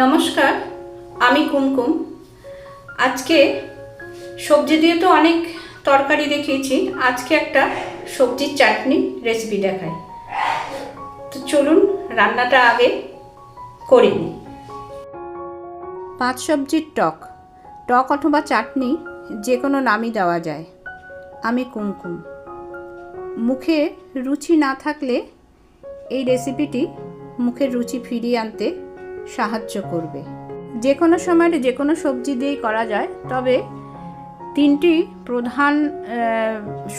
নমস্কার, আমি কুমকুম। আজকে সবজি দিয়ে তো অনেক তরকারি দেখিয়েছি, আজকে একটা সবজির চাটনি রেসিপি দেখাই। তো চলুন, রান্নাটা আগে করে নিই। পাঁচ সবজির টক টক অথবা চাটনি যে কোনো নামই দেওয়া যায়। আমি কুমকুম। মুখে রুচি না থাকলে এই রেসিপিটি মুখের রুচি ফিরিয়ে আনতে সাহায্য করবে। যে কোনো সময় যে কোনো সবজি দিয়েই করা যায়, তবে তিনটি প্রধান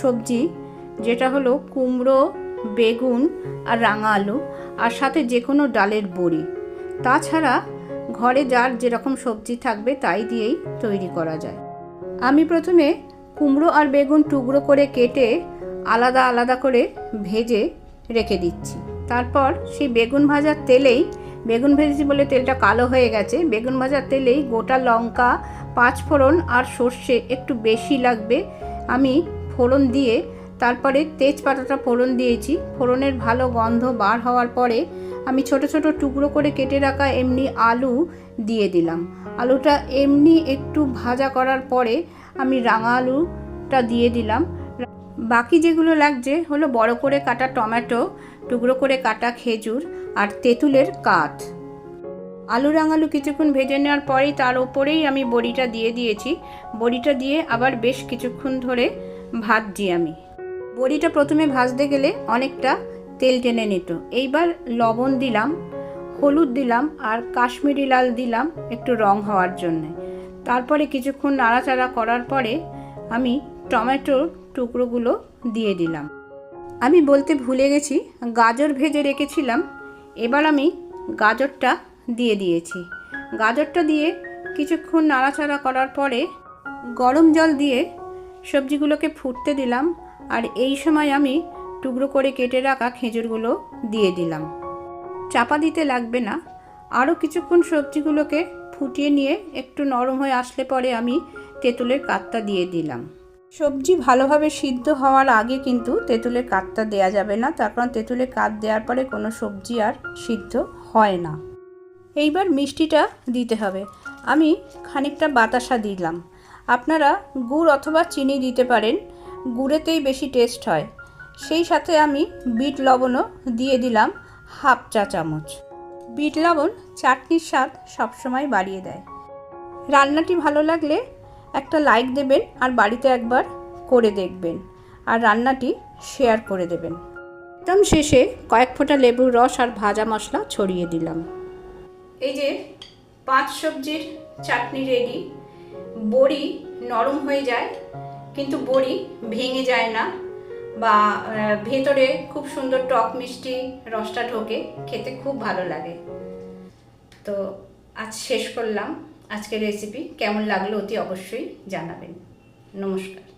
সবজি যেটা হলো কুমড়ো, বেগুন আর রাঙা আলু আর সাথে যে কোনো ডালের বড়ি। তাছাড়া ঘরে যার যেরকম সবজি থাকবে তাই দিয়েই তৈরি করা যায়। আমি প্রথমে কুমড়ো আর বেগুন টুকরো করে কেটে আলাদা আলাদা করে ভেজে রেখে দিচ্ছি। তারপর সেই বেগুন ভাজার তেলেই বেগুন ভেজেছি বলে তেলটা কালো হয়ে গেছে। বেগুন ভাজার তেলেই গোটা লঙ্কা, পাঁচ ফোড়ন আর সর্ষে একটু বেশি লাগবে। আমি ফোড়ন দিয়ে তারপরে তেজপাতাটা ফোড়ন দিয়েছি। ফোড়নের ভালো গন্ধ বার হওয়ার পরে আমি ছোট ছোট টুকরো করে কেটে রাখা এমনি আলু দিয়ে দিলাম। আলুটা এমনি একটু ভাজা করার পরে আমি রাঙা আলুটা দিয়ে দিলাম। বাকি যেগুলো লাগছে হলো বড় করে কাটা টমেটো টুকরো করে কাটা খেজুর আর তেঁতুলের কাঠ। আলু রাঙালু কিছুক্ষণ ভেজে নেওয়ার পরেই তার ওপরেই আমি বড়িটা দিয়ে দিয়েছি। বড়িটা দিয়ে আবার বেশ কিছুক্ষণ ধরে ভাজছি আমি। বড়িটা প্রথমে ভাজতে গেলে অনেকটা তেল টেনে নিত। এইবার লবণ দিলাম, হলুদ দিলাম আর কাশ্মীরি লাল দিলাম একটু রং হওয়ার জন্যে। তারপরে কিছুক্ষণ নাড়াচাড়া করার পরে আমি টমেটোর টুকরোগুলো দিয়ে দিলাম। আমি বলতে ভুলে গেছি, গাজর ভেজে রেখেছিলাম, এবার আমি গাজরটা দিয়ে দিয়েছি। গাজরটা দিয়ে কিছুক্ষণ নাড়াচাড়া করার পরে গরম জল দিয়ে সবজিগুলোকে ফুটতে দিলাম, আর এই সময় আমি টুকরো করে কেটে রাখা খেজুরগুলো দিয়ে দিলাম। চাপা দিতে লাগবে না, আরও কিছুক্ষণ সবজিগুলোকে ফুটিয়ে নিয়ে একটু নরম হয়ে আসলে পরে আমি তেঁতুলের কাতটা দিয়ে দিলাম। সবজি ভালোভাবে সিদ্ধ হওয়ার আগে কিন্তু তেঁতুলের কাতটা দেওয়া যাবে না। তার কারণ তেঁতুলের কাত দেওয়ার পরে কোনো সবজি আর সিদ্ধ হয় না। এইবার মিষ্টিটা দিতে হবে। আমি খানিকটা বাতাসা দিলাম। আপনারা গুড় অথবা চিনি দিতে পারেন। গুড়েতেই বেশি টেস্ট হয়। সেই সাথে আমি বিট লবণও দিয়ে দিলাম হাফ চা চামচ। বিট লবণ চাটনির স্বাদ সবসময় বাড়িয়ে দেয়। রান্নাটি ভালো লাগলে একটা লাইক দেবেন আর বাড়িতে একবার করে দেখবেন। আর রান্নাটি শেয়ার করে দেবেন। একদম শেষে কয়েক ফোঁটা লেবুর রস আর ভাজা মশলা ছড়িয়ে দিলাম। এই যে পাঁচ সবজির চাটনি রেডি বড়ি নরম হয়ে যায়, কিন্তু বড়ি ভেঙে যায় না বা ভেতরে খুব সুন্দর টক মিষ্টি রসটা ঢোকে, খেতে খুব ভালো লাগে। তো আজ শেষ করলাম। আজকের রেসিপি কেমন লাগল অতি অবশ্যই জানাবেন। নমস্কার।